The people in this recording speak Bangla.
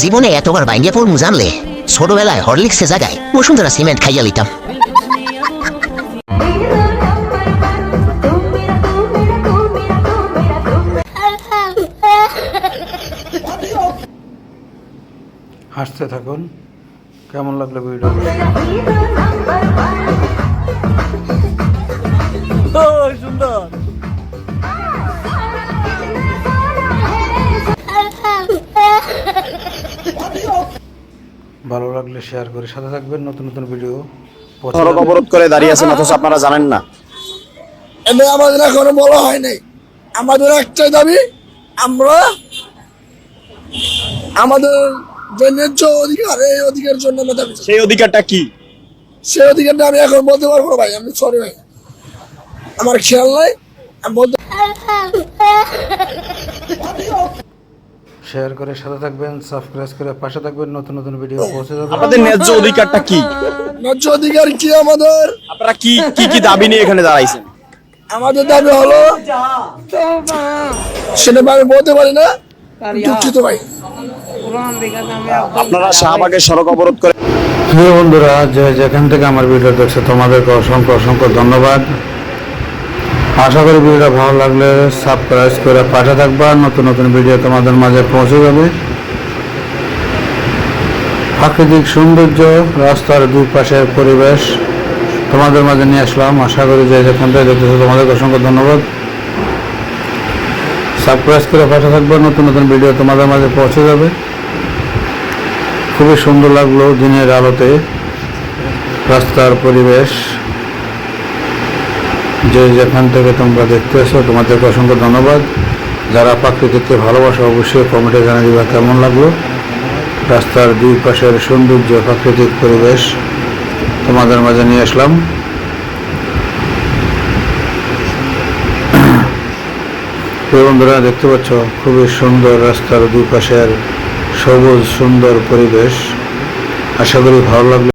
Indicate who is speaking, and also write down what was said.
Speaker 1: জীবনে এতবার বাইঙ্গে পড়মু জানলে ছোটবেলায় হরলিক্সে জায়গায় বসুন্ধরা সিমেন্ট খাইয়া লিতাম
Speaker 2: হাসতে থাকুন। কেমন লাগল ভিডিও ভালো লাগলে শেয়ার করে সাথে থাকবেন নতুন নতুন ভিডিও
Speaker 3: সড়ক অবরোধ করে দাঁড়িয়ে আছেন অথচ আপনারা জানেন না।
Speaker 4: এমনি আমাদের এখনও বলা হয় নাই। আমাদের একটাই দাবি আমরা আমাদের যে ন্যায্য অধিকার এই অধিকারের জন্য আমরা দাবি
Speaker 3: সেই অধিকারটা কি?
Speaker 4: সেই অধিকারটা আমি এখন বলতে পারব না ভাই আমি সরি ভাই। আমার খেয়াল নাই আমি বলতে
Speaker 2: শেয়ার করে সাথে থাকবেন সাবস্ক্রাইব করে পাশে থাকবেন নতুন নতুন ভিডিও পৌঁছে যাবে।
Speaker 3: আপনাদের ন্যায্য অধিকারটা কি?
Speaker 4: ন্যায্য অধিকার কি আমাদের?
Speaker 3: আপনারা কি কি কি দাবি নিয়ে এখানে দাঁড়াইছেন?
Speaker 4: আমাদের দাবি হলো সেটা আমি বলতে পারি না দুঃখিত ভাই।
Speaker 3: আপনারা শাহবাগের সড়ক অবরোধ করে
Speaker 2: প্রিয় বন্ধুরা যে যেখান থেকে আমার ভিডিও দেখছে তোমাদেরকে অসংখ্য অসংখ্য ধন্যবাদ। আশা করি ভিডিওটা ভালো লাগলে সাবস্ক্রাইব করে পাশে থাকবা। নতুন নতুন ভিডিও তোমাদের মাঝে পৌঁছে যাবে। প্রাকৃতিক সৌন্দর্য, রাস্তার দুই পাশের পরিবেশ তোমাদের মাঝে নিয়ে আসলাম। আশা করি যে যেখান থেকে দেখতেছো তোমাদেরকে অসংখ্য ধন্যবাদ। সাবস্ক্রাইব করে পাশে থাকবে। নতুন নতুন ভিডিও তোমাদের মাঝে পৌঁছে যাবে। খুবই সুন্দর লাগল দিনের আলোতে। রাস্তার পরিবেশ। যে যেখান থেকে তোমরা দেখতে এসো, তোমাদেরকে অসংখ্য ধন্যবাদ। যারা প্রাকৃতিককে ভালোবাসা, অবশ্যই কমেন্টে জানিয়ে দিবা কেমন লাগল। রাস্তার দুই পাশের সৌন্দর্য, প্রাকৃতিক পরিবেশ তোমাদের মাঝে নিয়ে আসলাম। বন্ধুরা, দেখতে পাচ্ছ, খুবই সুন্দর রাস্তার দুই পাশের সবুজ, সুন্দর পরিবেশ। আশা করি ভালো লাগল।